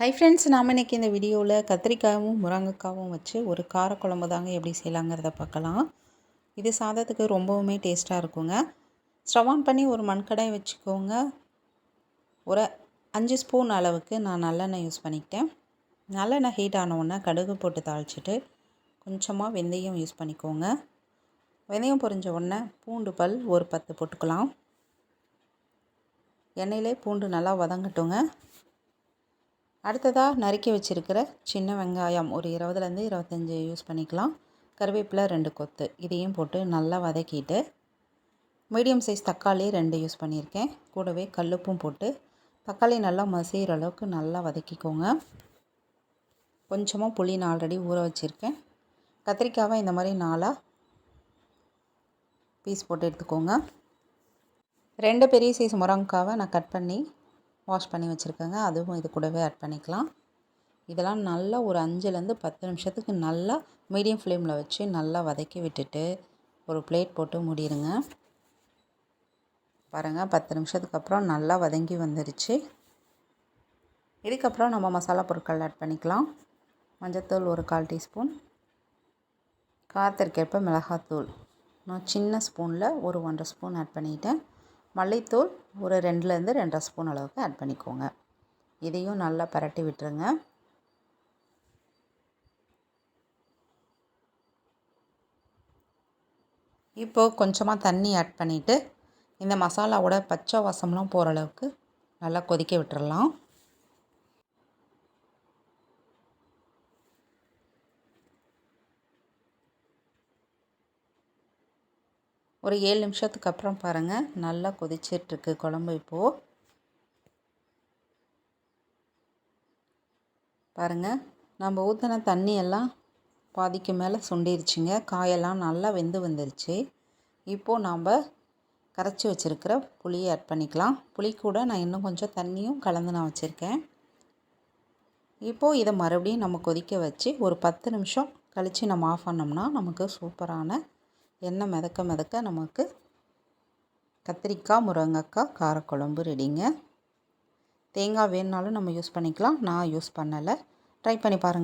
Hi friends நாம் இன்றைக்கி இந்த வீடியோவில் கத்திரிக்காயும் முருங்கைக்காவும் வச்சு ஒரு காரக்குழம்பு தாங்க எப்படி செய்யலாங்கிறத பார்க்கலாம். இது சாதத்துக்கு ரொம்பவுமே டேஸ்ட்டாக இருக்குங்க. ஸ்டவ் ஆன் பண்ணி ஒரு மண்கடாய் வச்சுக்கோங்க. ஒரு அஞ்சு ஸ்பூன் அளவுக்கு நான் நல்லெண்ணெய் யூஸ் பண்ணிக்கிட்டேன். நல்லெண்ணெய் ஹீட் ஆனவுடனே கடுகு போட்டு தாளிச்சிட்டு கொஞ்சமாக வெந்தயம் யூஸ் பண்ணிக்கோங்க. வெந்தயம் பொரிஞ்ச உடனே பூண்டு பல் ஒரு பத்து போட்டுக்கலாம். எண்ணெயிலே பூண்டு நல்லா வதங்கட்டுங்க. அடுத்ததாக நறுக்கி வச்சுருக்கிற சின்ன வெங்காயம் ஒரு இருபதுலேருந்து இருபத்தஞ்சி யூஸ் பண்ணிக்கலாம். கருவேப்பிலை ரெண்டு கொத்து. இதையும் போட்டு நல்லா வதக்கிட்டு மீடியம் சைஸ் தக்காளி ரெண்டு யூஸ் பண்ணியிருக்கேன். கூடவே கல்லுப்பும் போட்டு தக்காளி நல்லா மசிகிற அளவுக்கு நல்லா வதக்கிக்கோங்க. கொஞ்சமாக புளி நான் ஆல்ரெடி ஊற வச்சுருக்கேன். கத்திரிக்காவை இந்த மாதிரி நாளாக பீஸ் போட்டு எடுத்துக்கோங்க. ரெண்டு பெரிய சைஸ் முருங்கைக்காவை நான் கட் பண்ணி வாஷ் பண்ணி வச்சுருக்கேங்க. அதுவும் இது கூடவே ஆட் பண்ணிக்கலாம். இதெல்லாம் நல்லா ஒரு அஞ்சுலேருந்து பத்து நிமிஷத்துக்கு நல்லா மீடியம் ஃப்ளேமில் வச்சு நல்லா வதக்கி விட்டுட்டு ஒரு பிளேட் போட்டு மூடிடுங்க பாருங்கள் பத்து நிமிஷத்துக்கு அப்புறம் நல்லா வதங்கி வந்துடுச்சு இதுக்கப்புறம் நம்ம மசாலா பொருட்கள் ஆட் பண்ணிக்கலாம். மஞ்சத்தூள் ஒரு கால் டீஸ்பூன். காத்திருக்கேற்ப மிளகாத்தூள். நான் சின்ன ஸ்பூனில் ஒரு ஒன்றரை ஸ்பூன் ஆட் பண்ணிட்டேன். மல்லித்தூள் ஒரு ரெண்டுலேருந்து ரெண்டரை ஸ்பூன் அளவுக்கு ஆட் பண்ணிக்கோங்க. இதையும் நல்லா பரட்டி விட்டுருங்க. இப்போது கொஞ்சமாக தண்ணி ஆட் பண்ணிவிட்டு இந்த மசாலாவோட பச்சை வாசம்லாம் போகிற அளவுக்கு நல்லா கொதிக்க விட்டுறலாம். ஒரு ஏழு நிமிஷத்துக்கு அப்புறம் பாருங்கள் நல்லா கொதிச்சிட்ருக்கு குழம்பு இப்போது பாருங்கள் நம்ம ஊற்றின தண்ணியெல்லாம் பாதிக்கு மேலே சுண்டிருச்சுங்க. காயெல்லாம் நல்லா வெந்து வந்துருச்சு. இப்போது நாம் கரைச்சி வச்சுருக்கிற புளியை ஆட் பண்ணிக்கலாம். புளி கூட நான் இன்னும் கொஞ்சம் தண்ணியும் கலந்து நான் வச்சுருக்கேன். இப்போது இதை மறுபடியும் நம்ம கொதிக்க வச்சு ஒரு பத்து நிமிஷம் கழித்து நம்ம ஆஃப் பண்ணோம்னா நமக்கு சூப்பரான எண்ணெய் மிதக்க மிதக்க நமக்கு கத்திரிக்காய் முருங்கக்காய் காரக்குழம்பு ரெடிங்க தேங்காய் வேணுனாலும் நம்ம யூஸ் பண்ணிக்கலாம். நான் யூஸ் பண்ணலை. ட்ரை பண்ணி பாருங்கள்